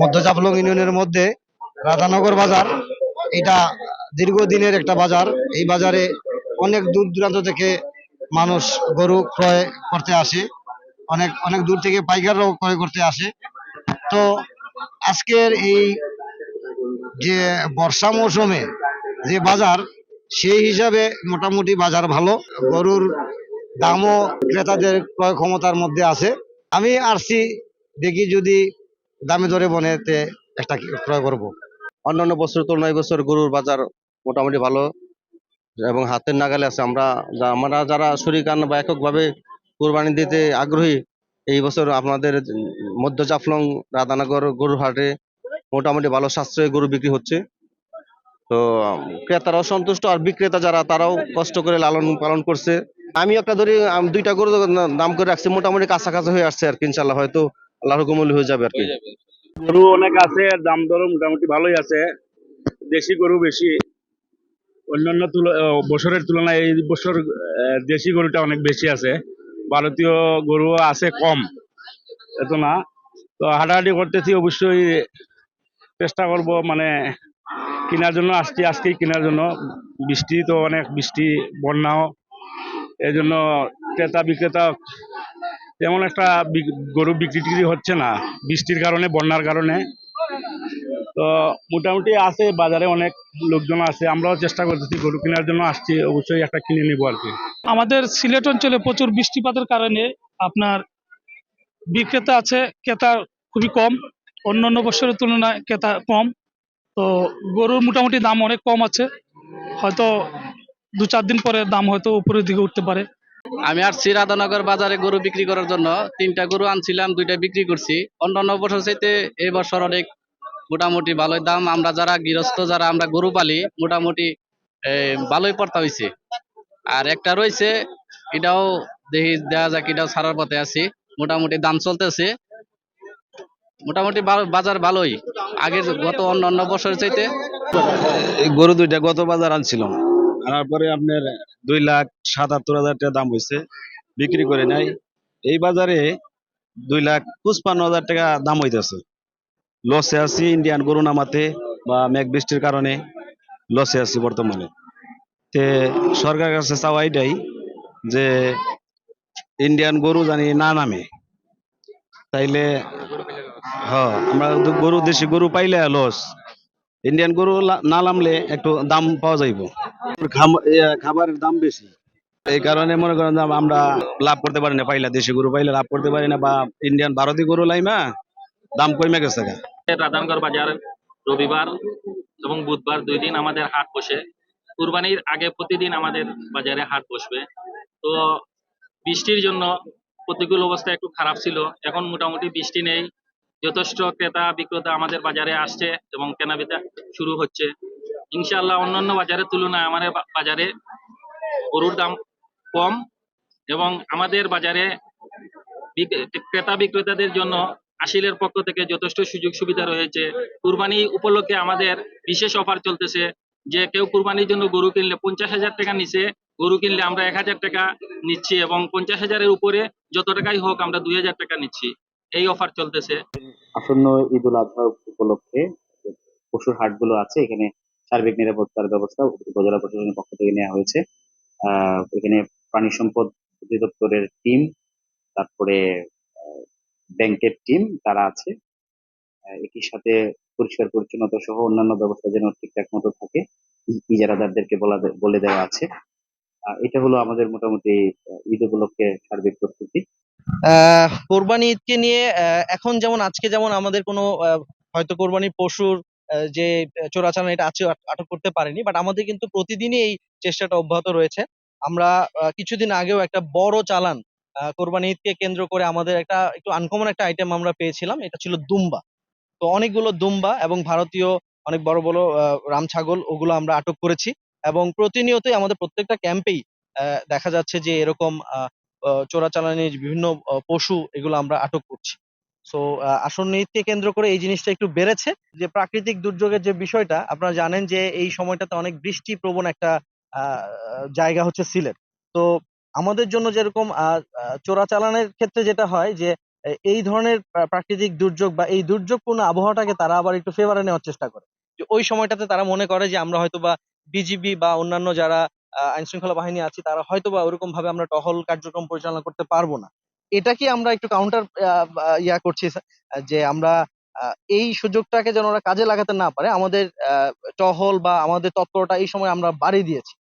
মধ্য জাফলং ইউনিয়নের মধ্যে রাধানগর বাজার, এটা দীর্ঘদিনের একটা বাজার। এই বাজারে অনেক দূর দূরান্ত থেকে মানুষ গরু ক্রয় করতে আসে। অনেক অনেক দূর থেকে পাইকাররাও ক্রয় করতে আসে। তো আজকের এই যে বর্ষা মৌসুমে যে বাজার, সেই হিসাবে মোটামুটি বাজার ভালো। গরুর দামও ক্রেতাদের ক্রয় ক্ষমতার মধ্যে আছে। আমি আসছি দেখি যদি দামে দরে বনেতে একটা ক্রয় করব। অন্যান্য বছরের তুলনায় বছর গরুর বাজার মোটামুটি ভালো এবং হাতের নাগালে আছে। আমরা আমরা যারা শরিকান বা এককভাবে কোরবানি দিতে আগ্রহী, এই বছর আপনাদের মধ্য জাফলং রাধানগর গরুর হাটে মোটামুটি ভালো সাশ্রয়ী গরু বিক্রি হচ্ছে। তো ক্রেতারাও সন্তুষ্ট আর বিক্রেতা যারা, তারাও কষ্ট করে লালন পালন করছে। আমি একটা ধরি দুইটা গরু দাম করে রাখছি, মোটামুটি কাছাকাছি হয়ে আসছে আর কি, ইনশাল্লাহ। হয়তো হুকুমলি হয়ে যাবে আর কি। গরু অনেক আছে দাম দরও মোটামুটি ভালোই আছে। দেশি গরু বেশি। অন্যান্য বছরের তুলনায় এই বছর দেশি গরুটা অনেক বেশি আছে। ভারতীয় গরু আছে কম। এত না। তো হাঁটাহাঁটি করতেছি, অবশ্যই চেষ্টা করব মানে কেনার জন্য আসছি, আজকেই কেনার জন্য। বৃষ্টি তো অনেক, বৃষ্টি, বন্যাও। এই জন্য ক্রেতা বিক্রেতা তেমন একটা গরু বিক্রি টিক্রি হচ্ছে না। বৃষ্টির কারণে, বন্যার কারণে। তো মোটামুটি আছে, বাজারে অনেক লোকজন আছে। আমরাও চেষ্টা করতেছি গরু কেনার জন্য, আসছি, অবশ্যই একটা কিনে নিবো আর কি। আমাদের সিলেট অঞ্চলে প্রচুর বৃষ্টিপাতের কারণে আপনার বিক্রেতা আছে, ক্রেতা খুবই কম। অন্য অন্য বছরের তুলনায় ক্রেতা কম। তো গরুর মোটামুটি দাম অনেক কম আছে। হয়তো দু চার দিন পরে দাম হয়তো উপরের দিকে উঠতে পারে। আমি আসছি রাধানগর বাজারে গরু বিক্রি করার জন্য তিনটা গরু আনছিলাম, দুইটা বিক্রি করছি। অন্যান্য বছর চাইতে এই বছর অনেক মোটামুটি ভালোই দাম। আমরা যারা গৃহস্থ, যারা আমরা গরু পালি, মোটামুটি ভালোই পড়তা হয়েছে আর একটা রয়েছে এটাও দেখি দেখা যাক, এটাও ছাড়ার পথে আছি। মোটামুটি দাম চলতেছে। মোটামুটি বাজার ভালোই। আগে গত অন্য অন্য চাইতে গরু দুইটা গত বাজার আনছিলাম। আনার পরে আপনার দুই লাখ সাতাত্তর হাজার টাকা দাম হয়েছে বিক্রি করে নাই। এই বাজারে দুই লাখ পঁচপান্ন হাজার টাকা দাম হইতেছে। লসে আছি ইন্ডিয়ান গরু নামাতে বা মেঘ বৃষ্টির কারণে লসে আছি বর্তমানে। তে সরকারের কাছে চাওয়া এটাই যে ইন্ডিয়ান গরু জানি না নামে। তাইলে হ আমরা গরু, দেশি গরু পাইলে লস ইন্ডিয়ান গরু না নামলে একটু দাম পাওয়া যাইব। খাবারের দাম বেশি। এই কারণে মনে করেন যে আমরা লাভ করতে পারি না পাইলা দেশি গরু পাইলে লাভ করতে পারি না বা ইন্ডিয়ান ভারতীয় গরু লাইমা দাম কমে গেছে রাধানগর বাজার রবিবার এবং বুধবার দুই দিন আমাদের হাট বসে। কুরবানির আগে প্রতিদিন আমাদের বাজারে হাট বসবে। তো বৃষ্টির জন্য প্রতিকূল অবস্থা একটু খারাপ ছিল। এখন মোটামুটি বৃষ্টি নেই। যথেষ্ট ক্রেতা বিক্রেতা আমাদের বাজারে আসছে এবং কেনাবেচা শুরু হচ্ছে। ইনশাআল্লাহ অন্যান্য বাজারের তুলনায় আমাদের বাজারে গরুর দাম কম এবং আমাদের বাজারে ক্রেতা বিক্রেতাদের জন্য আশিলের পক্ষ থেকে যথেষ্ট সুযোগ সুবিধা রয়েছে। কুরবানি উপলক্ষে আমাদের বিশেষ অফার চলতেছে যে কেউ কুরবানির জন্য গরু কিনলে পঞ্চাশ হাজার টাকা নিচে, গরু কিনলে আমরা এক হাজার টাকা নিচ্ছি এবং পঞ্চাশ হাজারের উপরে যত টাকাই হোক আমরা দুই হাজার টাকা নিচ্ছি। এই অফার চলতেছে। আসন্ন ঈদ উল আজহা উপলক্ষে পশুর হাটগুলো আছে, এখানে সার্বিক নিরাপত্তার ব্যবস্থা উপজেলা প্রশাসনের পক্ষ থেকে নেওয়া হয়েছে। এখানে প্রাণী সম্পদ অধিদপ্তরের টিম তারপরে ব্যাংকের টিম তারা আছে। একই সাথে পরিষ্কার পরিচ্ছন্নতা সহ অন্যান্য ব্যবস্থা যেন ঠিকঠাক মতো থাকে, ইজারাদারদেরকে বলা বলে দেওয়া আছে। এটা হলো আমাদের মোটামুটি ঈদ উপলক্ষে সার্বিক প্রস্তুতি। কোরবানি ঈদকে নিয়ে এখন যেমন আজকে যেমন আমাদের কোনো হয়তো কোরবানি পশুর যে চোরাচালান এটা আছে, আটক করতে পারেনি বাট আমাদের কিন্তু প্রতিদিনই এই চেষ্টাটা অব্যাহত রয়েছে। আমরা কিছুদিন আগেও একটা বড় চালান কোরবানি ঈদকে কেন্দ্র করে আমাদের একটা, একটু আনকমন একটা আইটেম আমরা পেয়েছিলাম, এটা ছিল দুম্বা। তো অনেকগুলো দুম্বা এবং ভারতীয় অনেক বড় বড় রাম ছাগল, ওগুলো আমরা আটক করেছি এবং প্রতিনিয়তই আমাদের প্রত্যেকটা ক্যাম্পেই দেখা যাচ্ছে যে এরকম চোরাচালানির বিভিন্ন পশু এগুলো আমরা আটক করছি। সো আসন্ন ঈদকে কেন্দ্র করে এই জিনিসটা একটু বেড়েছে। যে প্রাকৃতিক দুর্যোগের যে বিষয়টা, আপনারা জানেন যে এই সময়টাতে অনেক বৃষ্টি প্রবণ একটা জায়গা হচ্ছে সিলেট। তো আমাদের জন্য যেরকম চোরাচালানের ক্ষেত্রে যেটা হয় যে এই ধরনের প্রাকৃতিক দুর্যোগ বা এই দুর্যোগপূর্ণ আবহাওয়াটাকে তারা আবার একটু ফেভারে নেওয়ার চেষ্টা করে। যে ওই সময়টাতে তারা মনে করে যে, আমরা হয়তো বা বিজিবি বা অন্যান্য যারা আইন শৃঙ্খলা বাহিনী আছে, তারা হয়তো বা ওরকম ভাবে আমরা টহল কার্যক্রম পরিচালনা করতে পারব না। এটা কি আমরা একটু কাউন্টার ইয়া করছি যে আমরা এই সুযোগটাকে যেন ওরা কাজে লাগাতে না পারে, আমাদের টহল বা আমাদের তৎপরতা এই সময় আমরা বাড়িয়ে দিয়েছি।